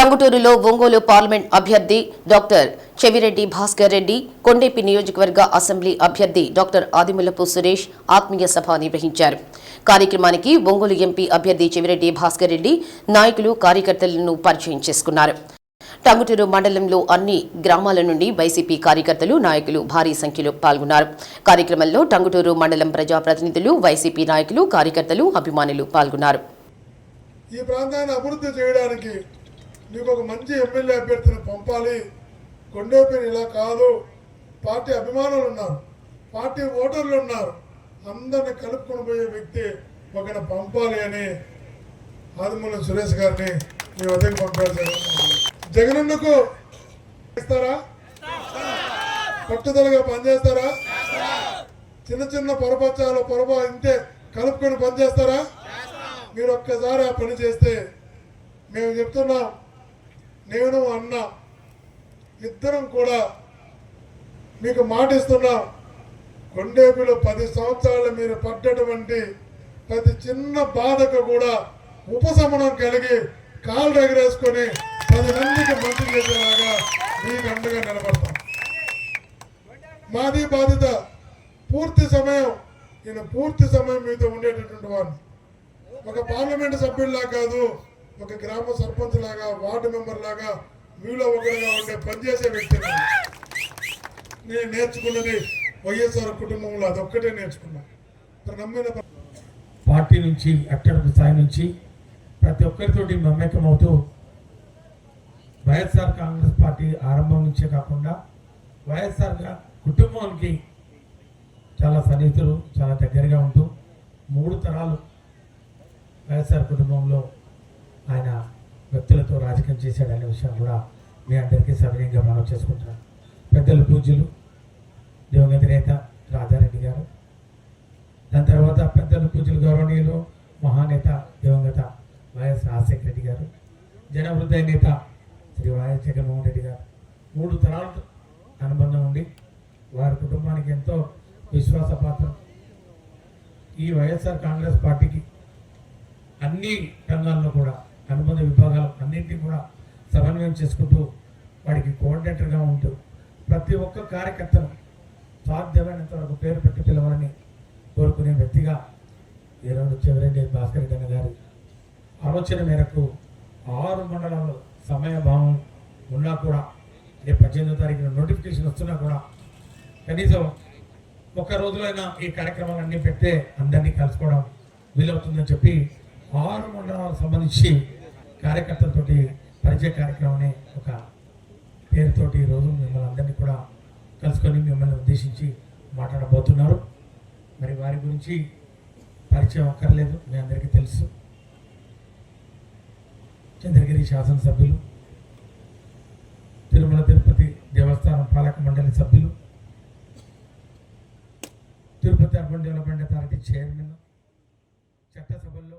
టంగుటూరులో Ongole parliament అభ్యర్థి doctor Chevireddy Bhaskar Reddy Kondepi నియోజకవర్గ assembly అభ్యర్థి డాక్టర్ ఆదిమూలపు సురేష్ ఆత్మీయ సభ నిర్వహించారు. కార్యక్రమానికి ఒంగోలు ఎంపీ అభ్యర్థి చెవిరెడ్డి భాస్కర్ రెడ్డి నాయకులు కార్యకర్తలను పరిచయం చేసుకున్నారు. టంగుటూరు మండలంలో అన్ని గ్రామాల నుండి వైసీపీ కార్యకర్తలు నాయకులు భారీ సంఖ్యలో పాల్గొన్నారు. కార్యక్రమంలో టంగుటూరు మండలం ప్రజాప్రతినిధులు వైసీపీ నాయకులు కార్యకర్తలు అభిమానులు పాల్గొన్నారు. ఈ ప్రాంతాన్ని అభివృద్ధి చేయడానికి నీకు ఒక మంచి ఎమ్మెల్యే అభ్యర్థిని పంపాలి. కొండేపేరు ఇలా కాదు. పార్టీ అభిమానులు ఉన్నారు. పార్టీ ఓటర్లు ఉన్నారు. అందరిని కలుపుకొని పోయే వ్యక్తి ఒకరిని పంపాలి అని ఆదిమూల సురేష్ గారిని మీ వద్దకు పంపారు జగనన్నకు ఇస్తారా? పట్టుదలగా పనిచేస్తారా? చిన్న చిన్న పొరపచ్చాలు పొరపా ఇంతే కలుపుకొని పనిచేస్తారా? మీరు ఒక్కసారి ఆ పని చేస్తే మేము చెప్తున్నాం నేను అన్న ఇద్దరం కూడా మీకు మాటిస్తున్నాం. కొండేపులో పది సంవత్సరాలు మీరు పడ్డటువంటి ప్రతి చిన్న బాధకు కూడా ఉపశమనం కలిగి కాళ్ళు ఎగరేసుకొని పది మందికి మంచి చేసేలాగా మీకు అండగా నిలబడతాం. మాది బాధ్యత పూర్తి సమయం నేను పూర్తి సమయం మీతో ఉండేటటువంటి వాడిని ఒక పార్లమెంట్ సభ్యుల్లా కాదు ఒక గ్రామ సర్పంచ్ లాగా వార్డు మెంబర్ లాగా మీలో ఒకరిగా ఉండే పనిచేసే వ్యక్తి నేను. నేర్చుకున్నది వైఎస్ఆర్ కుటుంబంలో అదొక్కటే నేర్చుకున్నా. నమ్మిన పార్టీ నుంచి అట్టడుగు స్థాయి నుంచి ప్రతి ఒక్కరితోటి మమేకం అవుతూ వైఎస్ఆర్ కాంగ్రెస్ పార్టీ ఆరంభం నుంచే కాకుండా వైఎస్ఆర్ కుటుంబానికి చాలా సన్నిహితులు చాలా దగ్గరగా ఉంటూ మూడు తరాలు వైఎస్ఆర్ కుటుంబంలో ఆయన వ్యక్తులతో రాజకీయం చేశాడనే విషయం కూడా మీ అందరికీ సవినీయంగా మనం చేసుకుంటున్నాను పెద్దలు పూజ్యులు దివంగత నేత రాజారెడ్డి గారు దాని తర్వాత పెద్దలు పూజలు గౌరవనీయులు మహానేత దివంగత వైఎస్ రాజశేఖర రెడ్డి గారు జనవృద్ధ నేత శ్రీ వైఎస్ జగన్మోహన్ రెడ్డి గారు. మూడు తరాల అనుబంధం ఉండి వారి కుటుంబానికి ఎంతో విశ్వాసపాత్రం. ఈ వైఎస్ఆర్ కాంగ్రెస్ పార్టీకి అన్ని రంగాల్లో కూడా అనుబంధ విభాగాలు అన్నింటినీ కూడా సమన్వయం చేసుకుంటూ వాడికి కోఆర్డినేటర్గా ఉంటూ ప్రతి ఒక్క కార్యకర్తను సాధ్యమైనంత వరకు పేరు పెట్టి పిలవాలని కోరుకునే వ్యక్తిగా ఈరోజు చెవిరెడ్డి భాస్కర్ రెడ్డి గారి ఆలోచన మేరకు ఆరు మండలాల్లో సమయభావం ఉన్నా కూడా రేపు పద్దెనిమిదో తారీఖున నోటిఫికేషన్ వస్తున్నా కూడా కనీసం ఒక రోజులైనా ఈ కార్యక్రమాలన్నీ పెడితే అందరినీ కలుసుకోవడం వీలవుతుందని చెప్పి ఆరు మండలాలకు సంబంధించి కార్యకర్తలతో పరిచయ కార్యక్రమం అనే ఒక పేరుతోటి ఈరోజు మిమ్మల్ని అందరినీ కూడా కలుసుకొని మిమ్మల్ని ఉద్దేశించి మాట్లాడబోతున్నారు. మరి వారి గురించి పరిచయం అక్కర్లేదు మీ అందరికీ తెలుసు. చంద్రగిరి శాసనసభ్యులు తిరుమల తిరుపతి దేవస్థానం పాలక మండలి సభ్యులు Tirupati urban development authority chairman చట్టసభల్లో